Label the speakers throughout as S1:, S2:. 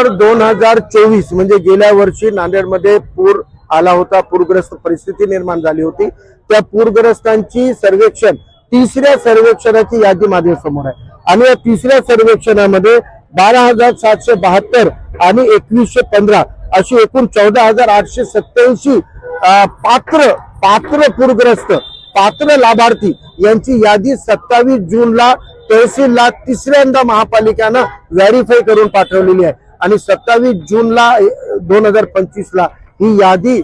S1: October दोन हजार चोवीस म्हणजे गेल्या वर्षी नांदेडमध्ये पूर आला होता पूरग्रस्त परिस्थिती निर्माण झाली होती. त्या पूरग्रस्तांची सर्वेक्षण तिसऱ्या सर्वेक्षणाची यादी माझ्यासमोर आहे. आणि या तिसऱ्या सर्वेक्षणामध्ये बारा हजार सातशे बहात्तर आणि एकवीसशे पंधरा अशी एकूण चौदा हजार आठशे सत्याऐंशी पात्र पात्र पूरग्रस्त पात्र लाभार्थी यांची यादी सत्तावीस जूनला तहसीलला तिसऱ्यांदा महापालिकेनं व्हेरीफाय करून पाठवलेली आहे. आणि सत्तावीस जूनला दोन हजार पंचवीस ला ही यादी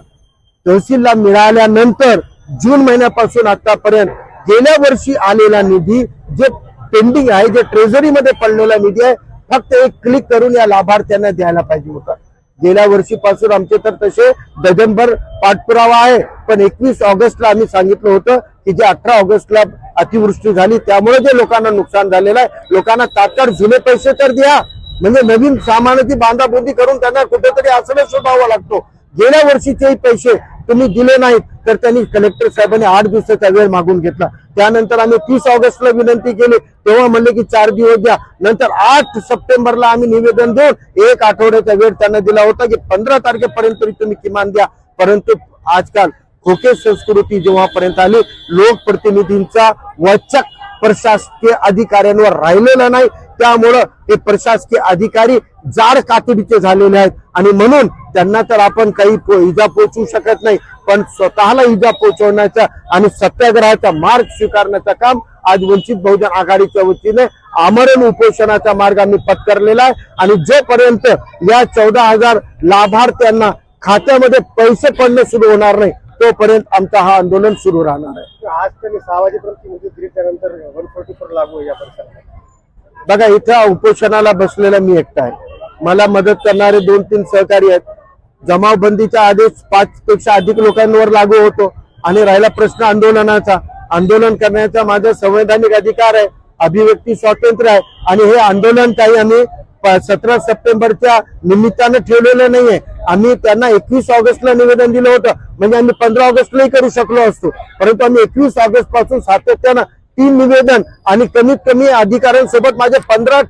S1: तहसीलला मिळाल्यानंतर जून महिन्यापासून आतापर्यंत गेल्या वर्षी आलेला निधी जे पेंडिंग आहे जे ट्रेझरीमध्ये पडलेला निधी आहे फक्त एक क्लिक करून या लाभार्थ्यांना द्यायला पाहिजे होता. गेल्या वर्षीपासून आमचे तर तसे डझनभर पाठपुरावा आहे पण एकवीस ऑगस्टला आम्ही सांगितलं होतं की जे अठरा ऑगस्टला अतिवृष्टी झाली त्यामुळे जे लोकांना नुकसान झालेलं आहे लोकांना तात्काळ जुने पैसे तर द्या म्हणजे नवीन सामानाची बांधाबोंदी करून त्यांना कुठेतरी आसनं शोधावा लागतो. गेल्या वर्षीचेही पैसे तुम्ही दिले नाहीत तर त्यांनी कलेक्टर साहेबांनी आठ दिवसाचा वेळ मागून घेतला. त्यानंतर आम्ही तीस ऑगस्टला विनंती केली तेव्हा म्हणले की चार दिवस द्या. नंतर आठ सप्टेंबरला आम्ही निवेदन देऊन एक आठवड्याचा वेळ त्यांना दिला होता की पंधरा तारखेपर्यंत तरी तुम्ही किमान द्या. परंतु आजकाल खोके संस्कृती जेव्हापर्यंत आली लोकप्रतिनिधींचा वचक प्रशासकीय अधिकाऱ्यांवर राहिलेला नाही. त्यामुळं हे प्रशासकीय अधिकारी जाड कातडीचे झालेले आहेत. आणि म्हणून त्यांना तर आपण काही इजा पोचवू शकत नाही पण स्वतःला इजा पोचवण्याचा आणि सत्याग्रहाचा मार्ग स्वीकारण्याचं काम आज वंचित बहुजन आघाडीच्या वतीने आमरण उपोषणाचा मार्ग आम्ही पत्करलेला आहे. आणि जोपर्यंत या चौदा हजार लाभार्थ्यांना खात्यामध्ये पैसे पडणं सुरू होणार नाही तोपर्यंत आमचा हा आंदोलन सुरू राहणार आहे.
S2: आज त्यांनी सहा वाजेपर्यंत मुदत वन फोर्टी फोर लागू आहे या परिसरात.
S1: बघा इथं उपोषणाला बसलेला मी एकटा आहे. मला मदत करणारे दोन तीन सहकारी आहेत. जमावबंदीचा आदेश पाच पेक्षा अधिक लोकांवर लागू होतो आणि राहिला प्रश्न आंदोलनाचा. आंदोलन करण्याचा माझा संवैधानिक अधिकार आहे अभिव्यक्ती स्वातंत्र्य आहे आणि हे आंदोलन काही आम्ही सतरा सप्टेंबरच्या निमित्तानं ठेवलेलं नाहीये. आम्ही त्यांना एकवीस ऑगस्टला निवेदन दिलं होतं. म्हणजे आम्ही पंधरा ऑगस्टलाही करू शकलो असतो. परंतु आम्ही एकवीस ऑगस्टपासून सातत्यानं तीन निवेदन आणि कमीत कमी अधिकाऱ्यांसोबत माझे पंधरा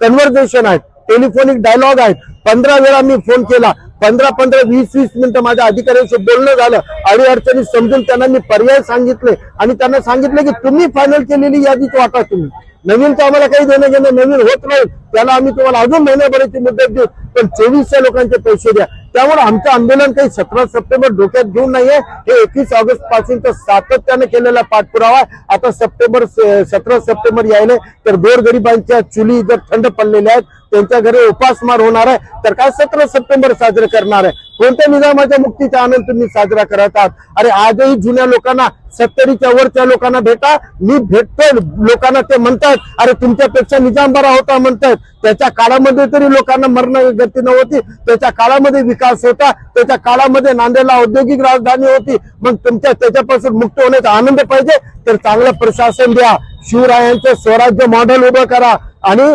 S1: कन्व्हर्सेशन आहेत. टेलिफोनिक डायलॉग आहेत. पंधरा वेळा मी फोन केला. पंधरा पंधरा वीस वीस मिनिटं माझ्या अधिकाऱ्यांशी बोलणं झालं. अडी अडचणी समजून त्यांना मी पर्याय सांगितले आणि त्यांना सांगितलं की तुम्ही फायनल केलेली यादीच वाटा तुम्ही. नवीन तर आम्हाला काही देणं घेणं नवीन होत नाही. त्याला आम्ही तुम्हाला अजून महिन्याभराची मुदत देऊ. पण चोवीसच्या लोकांचे पैसे द्या. त्यामुळे आमचं आंदोलन काही सतरा सप्टेंबर डोक्यात घेऊन नाहीये हे एकवीस ऑगस्टपासून तर सातत्याने केलेला पाठपुरावा आहे. आता सप्टेंबर सतरा सप्टेंबर यायले तर गोरगरिबांच्या चुली जर थंड पडलेल्या आहेत त्यांच्या घरी उपासमार होणार आहे तर काय सतरा सप्टेंबर साजरे करणार आहे कोणत्या निजामाच्या मुक्तीचा आनंद तुम्ही साजरा करत आहात? अरे आजही जुन्या लोकांना सत्तरीच्या वरच्या लोकांना भेटा मी भेटतोय लोकांना ते म्हणतात अरे तुमच्यापेक्षा निजाम बरा होता म्हणतात. त्याच्या काळामध्ये तरी लोकांना मरण गती नव्हती त्याच्या काळामध्ये विकास होता त्याच्या काळामध्ये नांदेडला औद्योगिक राजधानी होती. मग तुमच्या त्याच्यापासून मुक्त होण्याचा आनंद पाहिजे तर चांगलं प्रशासन द्या. शिवरायांचं स्वराज्य मॉडेल उभं करा. आणि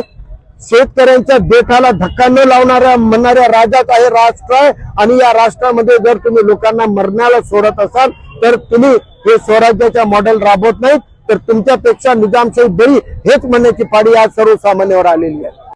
S1: शेतकऱ्यांच्या देठाला धक्का न लावणाऱ्या म्हणणाऱ्या राज्यात आहे राष्ट्र आहे आणि या राष्ट्रामध्ये जर तुम्ही लोकांना मरण्याला सोडत असाल तर तुम्ही हे स्वराज्याच्या मॉडेल राबवत नाहीत तर तुमच्यापेक्षा निजामशाही बरी हेच म्हणण्याची पाडी आज सर्वसामान्यावर आलेली आहे.